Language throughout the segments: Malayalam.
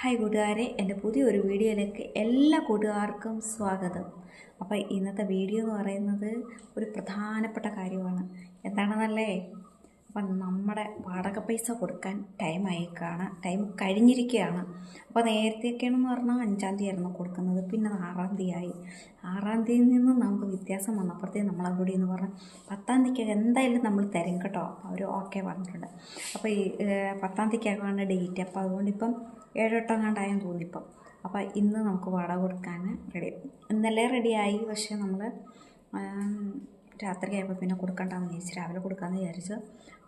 ഹായ് കൂട്ടുകാരെ എന്റെ പുതിയൊരു വീഡിയോയിലേക്ക് എല്ലാ കൂട്ടുകാർക്കും സ്വാഗതം. അപ്പോൾ ഇന്നത്തെ വീഡിയോ എന്ന് പറയുന്നത് ഒരു പ്രധാനപ്പെട്ട കാര്യമാണ്. എന്താണെന്നല്ലേ? അപ്പം നമ്മുടെ വാടക പൈസ കൊടുക്കാൻ ടൈം ആയിക്കാണ്. ടൈം കഴിഞ്ഞിരിക്കുകയാണ്. അപ്പോൾ നേരത്തെയൊക്കെയാണെന്ന് പറഞ്ഞാൽ അഞ്ചാം തീയതി ആയിരുന്നു കൊടുക്കുന്നത്. പിന്നെ ആറാം തീയതി ആയി ആറാം തീയതിയിൽ നിന്ന് നമുക്ക് വ്യത്യാസം വന്നപ്പോഴത്തേക്കും നമ്മൾ അവിടെ എന്ന് പറഞ്ഞാൽ പത്താം തീയതിക്ക് എന്തായാലും നമ്മൾ തരും കേട്ടോ. അവർ ഓക്കെ പറഞ്ഞിട്ടുണ്ട്. അപ്പോൾ ഈ പത്താം തീയതിക്കാണ് ഡേറ്റ് അപ്പോൾ അതുകൊണ്ട് ഇപ്പം ഏഴെട്ടോ കണ്ടായെന്ന് തോന്നിപ്പം അപ്പോൾ ഇന്ന് നമുക്ക് വട കൊടുക്കാൻ റെഡി ഇന്നലെ റെഡിയായി പക്ഷേ നമ്മൾ രാത്രി ആയപ്പോൾ പിന്നെ കൊടുക്കണ്ടെന്ന് വിചാരിച്ചു രാവിലെ കൊടുക്കാമെന്ന് വിചാരിച്ചു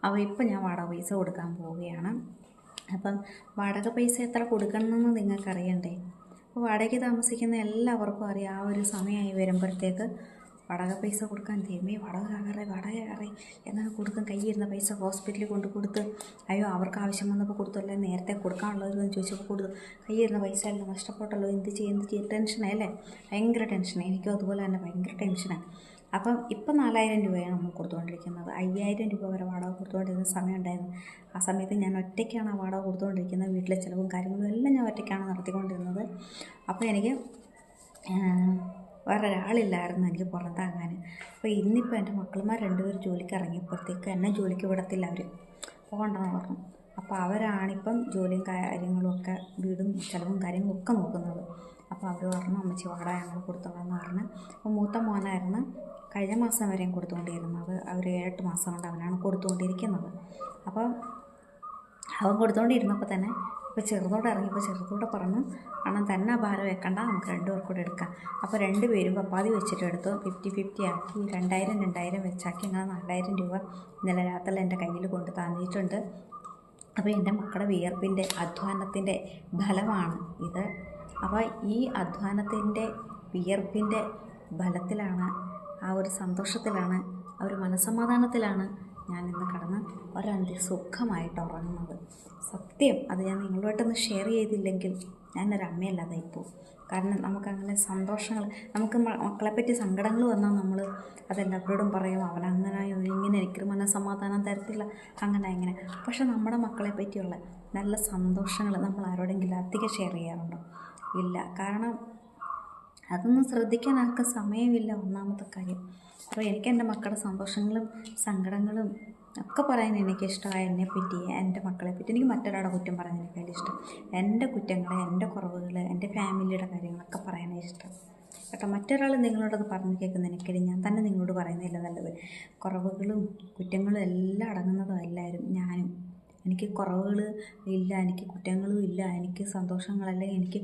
അപ്പോൾ ഇപ്പം ഞാൻ വാടക പൈസ കൊടുക്കാൻ പോവുകയാണ്. അപ്പം വാടക പൈസ എത്ര കൊടുക്കണമെന്ന് നിങ്ങൾക്ക് അറിയണ്ടേ അപ്പോൾ വാടകയ്ക്ക് താമസിക്കുന്ന എല്ലാവർക്കും അറിയാം ആ ഒരു സമയമായി വരുമ്പോഴത്തേക്ക് വാടക പൈസ കൊടുക്കാൻ ദൈവമേ വാടക കാണാറേ വാടക കയറി എന്നാൽ കൊടുക്കും കയ്യിരുന്ന പൈസ ഹോസ്പിറ്റലിൽ കൊണ്ട് കൊടുത്ത്. അയ്യോ അവർക്ക് ആവശ്യം വന്നപ്പോൾ കൊടുത്തല്ലേ? നേരത്തെ കൊടുക്കാനുള്ളതെന്ന് ചോദിച്ചപ്പോൾ കൊടുത്തു. കയ്യിരുന്ന പൈസ എല്ലാം നഷ്ടപ്പെട്ടല്ലോ എന്ത് ചെയ്യും? എന്ത് ചെയ്യും? ടെൻഷനല്ലേ ഭയങ്കര ടെൻഷനാണ് എനിക്കും അതുപോലെ തന്നെ ഭയങ്കര ടെൻഷനാണ് അപ്പം ഇപ്പം നാലായിരം രൂപയാണ് നമ്മൾ കൊടുത്തുകൊണ്ടിരിക്കുന്നത്. അയ്യായിരം രൂപ വരെ വാടക കൊടുത്തുകൊണ്ടിരുന്ന സമയം ഉണ്ടായിരുന്നു. ആ സമയത്ത് ഞാൻ ഒറ്റയ്ക്കാണ് ആ വാടക കൊടുത്തുകൊണ്ടിരിക്കുന്നത്. വീട്ടിലെ ചിലവും കാര്യങ്ങളും എല്ലാം ഞാൻ ഒറ്റയ്ക്കാണ് നടത്തിക്കൊണ്ടിരുന്നത്. അപ്പോൾ എനിക്ക് ആഹ്, വേറെ ഒരാളില്ലായിരുന്നു എനിക്ക് പുറത്താകാൻ. അപ്പോൾ ഇന്നിപ്പോൾ എന്റെ മക്കളുമാർ രണ്ടുപേർ ജോലിക്ക് ഇറങ്ങിയപ്പോഴത്തേക്ക് എന്നെ ജോലിക്ക് വിടത്തില്ല അവർ പോകണ്ടെന്ന് പറഞ്ഞു. അപ്പോൾ അവരാണിപ്പം ജോലിയും കാര്യങ്ങളുമൊക്കെ വീടും ചിലവും കാര്യങ്ങളും ഒക്കെ നോക്കുന്നത്. അപ്പോൾ അവർ പറഞ്ഞു അമ്മച്ചി വാടക ഞങ്ങൾ കൊടുത്തോളാന്ന് പറഞ്ഞു. അപ്പോൾ മൂത്ത മോനായിരുന്നു കഴിഞ്ഞ മാസം വരെയും കൊടുത്തുകൊണ്ടിരുന്നത്. അവർ ഏഴെട്ട് മാസം കൊണ്ട് അവനാണ് കൊടുത്തുകൊണ്ടിരിക്കുന്നത്. അപ്പം അവൻ കൊടുത്തുകൊണ്ടിരുന്നപ്പോൾ തന്നെ ഇപ്പോൾ ചെറുതോടെ ഇറങ്ങിയപ്പോൾ ചെറുതോടെ പറഞ്ഞു അണ്ണൻ തന്നെ ഭാരം വെക്കണ്ട നമുക്ക് രണ്ടുപേർ കൂടെ എടുക്കാം. അപ്പോൾ രണ്ട് പേരും പപ്പാതി വെച്ചിട്ട് എടുത്തു. ഫിഫ്റ്റി ഫിഫ്റ്റി ആക്കി രണ്ടായിരം രണ്ടായിരം വെച്ചാക്കി അങ്ങനെ നാലായിരം രൂപ ഇന്നലെ രാത്രി എന്റെ കയ്യിൽ കൊണ്ട് തന്നിട്ടുണ്ട്. അപ്പോൾ എന്റെ മക്കളുടെ വിയർപ്പിന്റെ അധ്വാനത്തിന്റെ ഫലമാണ് ഇത്. അപ്പോൾ ഈ അധ്വാനത്തിന്റെ വിയർപ്പിന്റെ ഫലത്തിലാണ് ആ ഒരു സന്തോഷത്തിലാണ് ആ ഒരു മനസ്സമാധാനത്തിലാണ് ഞാൻ ഇന്ന് കടന്ന് ഒരന്തി സുഖമായിട്ട് ഉറങ്ങുന്നത്. സത്യം അത് ഞാൻ നിങ്ങളുമായിട്ടൊന്ന് ഷെയർ ചെയ്തില്ലെങ്കിൽ ഞാനൊരു അമ്മയല്ലാതായി പോകും കാരണം നമുക്കങ്ങനെ സന്തോഷങ്ങൾ നമുക്ക് മക്കളെപ്പറ്റി സങ്കടങ്ങൾ വന്നാൽ നമ്മൾ അതെല്ലാവരോടും പറയും അവൻ അങ്ങനായോ ഇങ്ങനെ എനിക്കൊരു മനസ്സമാധാനം തരത്തില്ല. അങ്ങനെ ഇങ്ങനെ പക്ഷെ നമ്മുടെ മക്കളെ പറ്റിയുള്ള നല്ല സന്തോഷങ്ങൾ നമ്മൾ ആരോടെങ്കിലും അധികം ഷെയർ ചെയ്യാറുണ്ടോ? ഇല്ല. കാരണം അതൊന്നും ശ്രദ്ധിക്കാൻ ആർക്കും സമയമില്ല ഒന്നാമത്തെ കാര്യം. അപ്പോൾ എനിക്ക് എന്റെ മക്കളുടെ സന്തോഷങ്ങളും സങ്കടങ്ങളും ഒക്കെ പറയാൻ എനിക്കിഷ്ടമായ എന്നെ പറ്റി എന്റെ മക്കളെ പറ്റി. എനിക്ക് മറ്റൊരാളുടെ കുറ്റം പറയുന്നതിനേക്കാളും ഇഷ്ടം. എന്റെ കുറ്റങ്ങൾ എന്റെ കുറവുകൾ എന്റെ ഫാമിലിയുടെ കാര്യങ്ങളൊക്കെ പറയാനേ ഇഷ്ടം. കേട്ടോ മറ്റൊരാൾ നിങ്ങളോടത് പറഞ്ഞു കേൾക്കുന്നതിനേക്കാളും ഞാൻ തന്നെ നിങ്ങളോട് പറയുന്നില്ല നല്ലത്. കുറവുകളും കുറ്റങ്ങളും എല്ലാം അടങ്ങുന്നതും എല്ലാവരും ഞാനും. എനിക്ക് കുറവുകൾ ഇല്ല എനിക്ക് കുറ്റങ്ങളും ഇല്ല എനിക്ക് സന്തോഷങ്ങളല്ല എനിക്ക്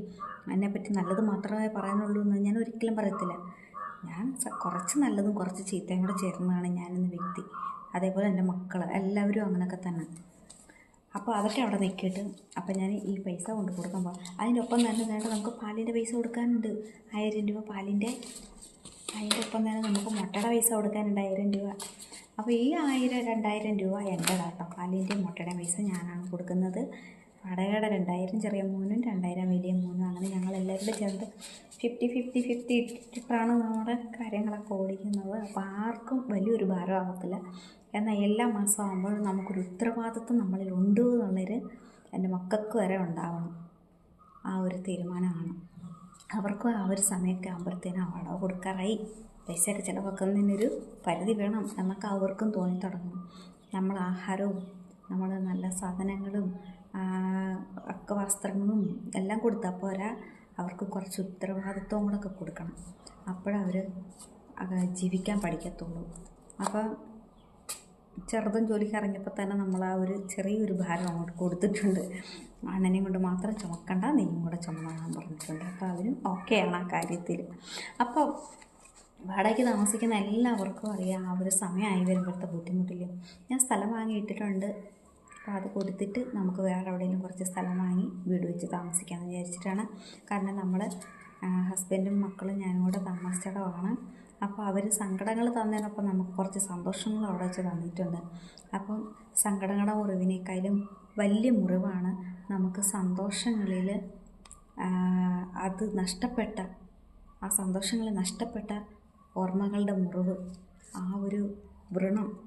എന്നെപ്പറ്റി നല്ലത് മാത്രമേ പറയാനുള്ളൂ എന്ന് ഞാൻ ഒരിക്കലും പറയത്തില്ല. ഞാൻ കുറച്ച് നല്ലതും കുറച്ച് ചീത്തയും കൂടെ ചേർന്നതാണ് ഞാനെന്ന വ്യക്തി. അതേപോലെ എന്റെ മക്കൾ എല്ലാവരും അങ്ങനെയൊക്കെ തന്നെ. അപ്പോൾ അതൊക്കെ അവിടെ നിൽക്കിയിട്ട് അപ്പം ഞാൻ ഈ പൈസ കൊണ്ട് കൊടുക്കാൻ പോകും ഒപ്പം തന്നെ വേണ്ട നമുക്ക് പാലിന്റെ പൈസ കൊടുക്കാനുണ്ട്. ആയിരം രൂപ പാലിന്റെ അതിന്റെ ഒപ്പം തന്നെ നമുക്ക് മുട്ടയുടെ പൈസ കൊടുക്കാനുണ്ട്. ആയിരം രൂപ. അപ്പോൾ ഈ ആയിരം രണ്ടായിരം രൂപ എന്റെ കേട്ടോ പാലിന്റെയും മുട്ടയുടെയും പൈസ ഞാനാണ് കൊടുക്കുന്നത്. വടകയുടെ രണ്ടായിരം ചെറിയ മൂന്നും രണ്ടായിരം വലിയ മൂന്നും അങ്ങനെ ഞങ്ങൾ എല്ലാവരും ചേർന്ന് ഫിഫ്റ്റി ഫിഫ്റ്റി ഫിഫ്റ്റി ഇട്ടിട്ടാണ് നമ്മുടെ കാര്യങ്ങളൊക്കെ ഓടിക്കുന്നത്. അപ്പോൾ ആർക്കും വലിയൊരു ഭാരമാകത്തില്ല എന്നാൽ എല്ലാ മാസം ആകുമ്പോഴും നമുക്കൊരു ഉത്തരവാദിത്വം നമ്മളിൽ ഉണ്ട് എന്നുള്ളൊരു എന്റെ മക്കൾക്ക് വരെ ഉണ്ടാവണം. ആ ഒരു തീരുമാനമാണ്. അവർക്കും ആ ഒരു സമയമൊക്കെ ആകുമ്പോഴത്തേനും വാടക കൊടുക്കാറായി. പൈസയൊക്കെ ചിലവാക്കുന്നതിനൊരു പരിധി വേണം എന്നൊക്കെ അവർക്കും തോന്നി തുടങ്ങും നമ്മൾ ആഹാരവും നമ്മൾ നല്ല സാധനങ്ങളും ഒക്കെ വസ്ത്രങ്ങളും എല്ലാം കൊടുത്താൽ പോരാ അവർക്ക് കുറച്ച് ഉത്തരവാദിത്വം കൂടെ ഒക്കെ കൊടുക്കണം അപ്പോഴവർ ജീവിക്കാൻ പഠിക്കത്തുള്ളൂ. അപ്പോൾ ചെറുതും ജോലിക്ക് ഇറങ്ങിയപ്പോൾ തന്നെ നമ്മൾ ആ ഒരു ചെറിയൊരു ഭാരം അങ്ങോട്ട് കൊടുത്തിട്ടുണ്ട്. അണ്ണനെയും കൊണ്ട് മാത്രം ചുമക്കണ്ട നീയും കൂടെ ചുമന്നാൻ പറഞ്ഞിട്ടുണ്ട്. അപ്പോൾ അവരും ഓക്കെയാണ് ആ കാര്യത്തിൽ അപ്പോൾ വാടകയ്ക്ക് താമസിക്കുന്ന എല്ലാവർക്കും അറിയാം ആ ഒരു സമയമായി വരുമ്പോഴത്തെ ബുദ്ധിമുട്ടില്ല ഞാൻ സ്ഥലം വാങ്ങിയിട്ടിട്ടുണ്ട്. അപ്പോൾ അത് കൊടുത്തിട്ട് നമുക്ക് വേറെ എവിടെയെങ്കിലും കുറച്ച് സ്ഥലം വാങ്ങി വീട് വെച്ച് താമസിക്കാമെന്ന് വിചാരിച്ചിട്ടാണ്. കാരണം നമ്മൾ ഹസ്ബൻഡും മക്കളും ഞാനും കൂടെ താമസിച്ചിടമാണ് അപ്പോൾ അവർ സങ്കടങ്ങൾ തന്നതിനൊപ്പം നമുക്ക് കുറച്ച് സന്തോഷങ്ങൾ അവിടെ വെച്ച് തന്നിട്ടുണ്ട്. അപ്പം സങ്കടങ്ങളുടെ മുറിവിനേക്കാളും വലിയ മുറിവാണ് നമുക്ക് സന്തോഷങ്ങളിൽ അത് നഷ്ടപ്പെട്ട ആ സന്തോഷങ്ങൾ നഷ്ടപ്പെട്ട ഓർമ്മകളുടെ മുറിവ് ആ ഒരു വ്രണം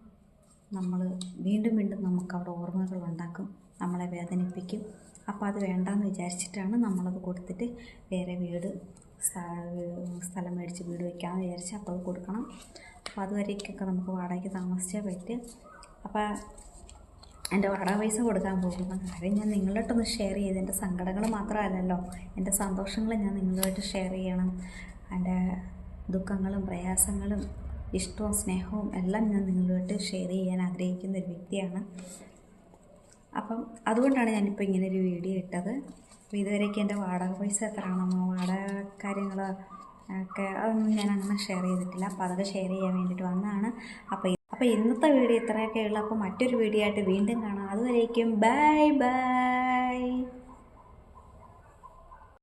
നമ്മൾ വീണ്ടും വീണ്ടും നമുക്കവിടെ ഓർമ്മകൾ ഉണ്ടാക്കും നമ്മളെ വേദനിപ്പിക്കും. അപ്പോൾ അത് വേണ്ടാന്ന് വിചാരിച്ചിട്ടാണ് നമ്മളത് കൊടുത്തിട്ട് വേറെ വീട് സ്ഥ- സ്ഥലം മേടിച്ച് വീട് വയ്ക്കാമെന്ന് വിചാരിച്ച് അപ്പോൾ അത് കൊടുക്കണം. അപ്പോൾ അതുവരേക്കൊക്കെ നമുക്ക് വാടകയ്ക്ക് താമസിച്ചേ പറ്റും അപ്പോൾ എന്റെ വാടക പൈസ കൊടുക്കാൻ പോകുന്ന കാര്യം ഞാൻ നിങ്ങളോട്ടൊന്ന് ഷെയർ ചെയ്ത് എന്റെ സങ്കടങ്ങൾ മാത്രമല്ലല്ലോ. എന്റെ സന്തോഷങ്ങൾ ഞാൻ നിങ്ങളുമായിട്ട് ഷെയർ ചെയ്യണം. എന്റെ ദുഃഖങ്ങളും പ്രയാസങ്ങളും ഇഷ്ടവും സ്നേഹവും എല്ലാം ഞാൻ നിങ്ങളുമായിട്ട് ഷെയർ ചെയ്യാൻ ആഗ്രഹിക്കുന്ന ഒരു വ്യക്തിയാണ്. അപ്പം അതുകൊണ്ടാണ് ഞാനിപ്പോൾ ഇങ്ങനെ ഒരു വീഡിയോ ഇട്ടത്. അപ്പോൾ ഇതുവരെയൊക്കെ എന്റെ വാടക പൈസ എത്രയാണെന്നോ വാടക കാര്യങ്ങൾ ഒക്കെ അതൊന്നും ഞാൻ അങ്ങനെ ഷെയർ ചെയ്തിട്ടില്ല. അപ്പോൾ അതൊക്കെ ഷെയർ ചെയ്യാൻ വേണ്ടിയിട്ട് വന്നതാണ്. അപ്പോൾ അപ്പോൾ ഇന്നത്തെ വീഡിയോ ഇത്രയൊക്കെ ഉള്ളൂ. അപ്പോൾ മറ്റൊരു വീഡിയോ ആയിട്ട് വീണ്ടും കാണാം. അതുവരേക്കും ബൈ ബൈ.